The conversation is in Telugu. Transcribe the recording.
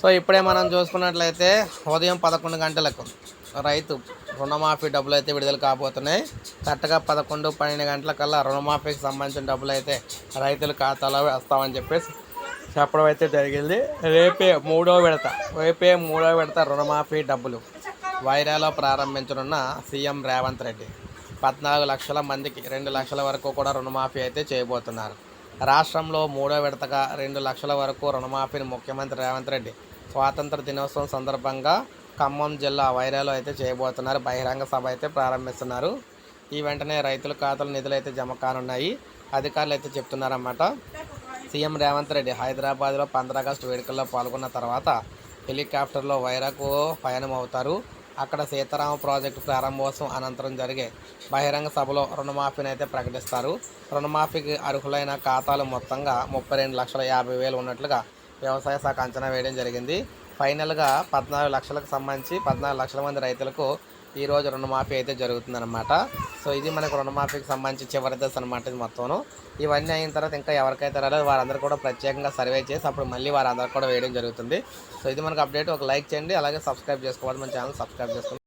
సో ఇప్పుడే మనం చూసుకున్నట్లయితే ఉదయం పదకొండు గంటలకు రైతు రుణమాఫీ డబ్బులు అయితే విడుదల కాబోతున్నాయి. కరెక్ట్గా పదకొండు పన్నెండు గంటలకల్లా రుణమాఫీకి సంబంధించిన డబ్బులు అయితే రైతుల ఖాతాలో వేస్తామని చెప్పేసి చెప్పడం అయితే జరిగింది. రేపే మూడో విడత రేపే మూడో విడత రుణమాఫీ డబ్బులు వైరాలో ప్రారంభించనున్న సీఎం రేవంత్ రెడ్డి. పద్నాలుగు లక్షల మందికి రెండు లక్షల వరకు కూడా రుణమాఫీ అయితే చేయబోతున్నారు. రాష్ట్రంలో మూడో విడతగా రెండు లక్షల వరకు రుణమాఫీని ముఖ్యమంత్రి రేవంత్ రెడ్డి స్వాతంత్ర దినోత్సవం సందర్భంగా ఖమ్మం జిల్లా వైరాలో అయితే చేయబోతున్నారు. బహిరంగ సభ అయితే ప్రారంభిస్తున్నారు. ఈ వెంటనే రైతుల ఖాతాలు నిధులు అయితే జమ కానున్నాయి. అధికారులు అయితే చెప్తున్నారన్నమాట. సీఎం రేవంత్ రెడ్డి హైదరాబాద్లో పంద్ర ఆగస్టు వేడుకల్లో పాల్గొన్న తర్వాత హెలికాప్టర్లో వైరాకు పయనం అవుతారు అక్కడ సీతారామ ప్రాజెక్టు ప్రారంభోత్సవం అనంతరం జరిగే బహిరంగ సభలో రుణమాఫీని అయితే ప్రకటిస్తారు. రుణమాఫీకి అర్హులైన ఖాతాలు మొత్తంగా ముప్పై రెండు లక్షల యాభై వేలు ఉన్నట్లుగా వ్యవసాయ శాఖ అంచనా వేయడం జరిగింది. ఫైనల్గా పద్నాలుగు లక్షలకు సంబంధించి పద్నాలుగు లక్షల మంది రైతులకు ఈ రోజు రుణమాఫీ అయితే జరుగుతుందన్నమాట. సో ఇది మనకు రుణమాఫీకి సంబంధించి చివరి దశ అనమాట ఇది మొత్తం ఇవన్నీ అయిన తర్వాత ఇంకా ఎవరికైతే రాలేదు వారందరూ కూడా ప్రత్యేకంగా సర్వే చేసి అప్పుడు మళ్ళీ వారందరూ కూడా వేయడం జరుగుతుంది. సో ఇది మనకు అప్డేట్. ఒక లైక్ చేయండి. అలాగే సబ్స్క్రైబ్ చేసుకోవాలి మన ఛానల్. సబ్స్క్రైబ్ చేసుకోండి.